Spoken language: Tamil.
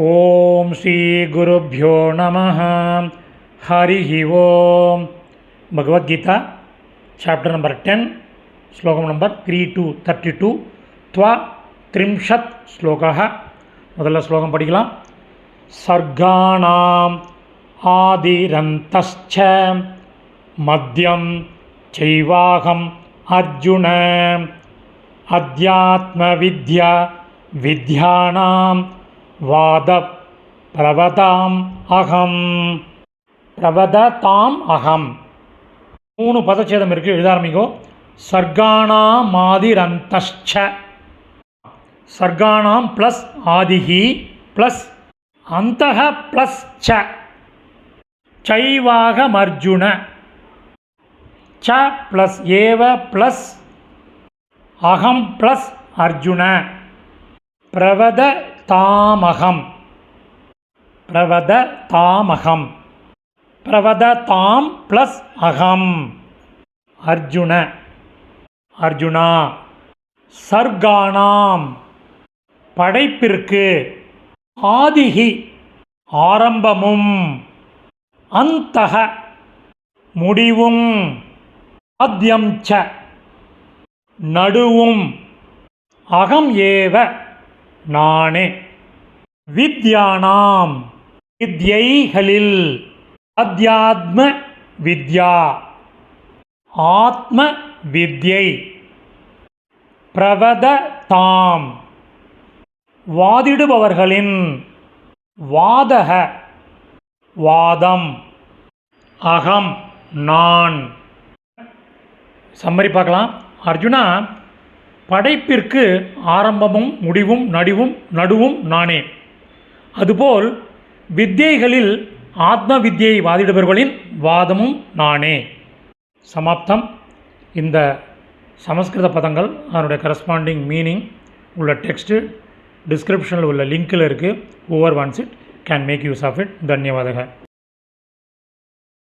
ॐ श्रीगुरुभ्यो नमः। हरिः ओम्। भगवद्गीता चाप्टर् नंबर टेन् श्लोकं number three two thirty two ತ್ವ त्रिंशत् श्लोकः। ಮೊದಲ ಶ್ಲೋಕಂ ಪಡಿಕಲಾಂ सर्गाणाम् आदिरन्तश्च, मद्यं चैवाहम् अर्जुन। अध्यात्मविद्या विद्याणां வாதப்பிரவதாம் அகம். பிரவததாம் அகம். மூணு பதச்சேதம் இருக்குது எழுத ஆரம்பிங்கோ. சர்க்கானாமாதிரந்தஷ்ச சர்க்கானாம் ப்ளஸ் ஆதிகி ப்ளஸ் அந்த ப்ளஸ் ச. சைவாகமர்ஜுன. ச ப்ளஸ் ஏவ ப்ளஸ் அகம் ப்ளஸ் அர்ஜுன. பிரவத தாமகம். பிரவத தாமகம். பிரவத தாம் ப்ளஸ் அகம். அர்ஜுன. அர்ஜுனா. சர்க்கானாம் படைப்பிற்கு ஆதிகி ஆரம்பமும். அந்தக. முடிவும். ஆத்யம் ச நடுவும். அகம் ஏவ. நானே. வித்யானாம். வித்யைகளில். அத்தியாத்ம வித்யா. ஆத்ம வித்யை. பிரவத தாம். வாதிடுபவர்களின். வாதக. வாதம். அகம். நான். சம்மரி பார்க்கலாம். அர்ஜுனா படைப்பிற்கு ஆரம்பமும் முடிவும் நடுவும் நடுவும் நானே. அதுபோல் வித்தியைகளில் ஆத்ம வித்தியை வாதிடுபவர்களின் வாதமும் நானே. சமாப்தம். இந்த சமஸ்கிருத பதங்கள் அதனுடைய கரஸ்பாண்டிங் மீனிங் உள்ள டெக்ஸ்ட்டு டிஸ்கிரிப்ஷனில் உள்ள லிங்க்கில் இருக்குது over once it can make use of it தன்யவாதக.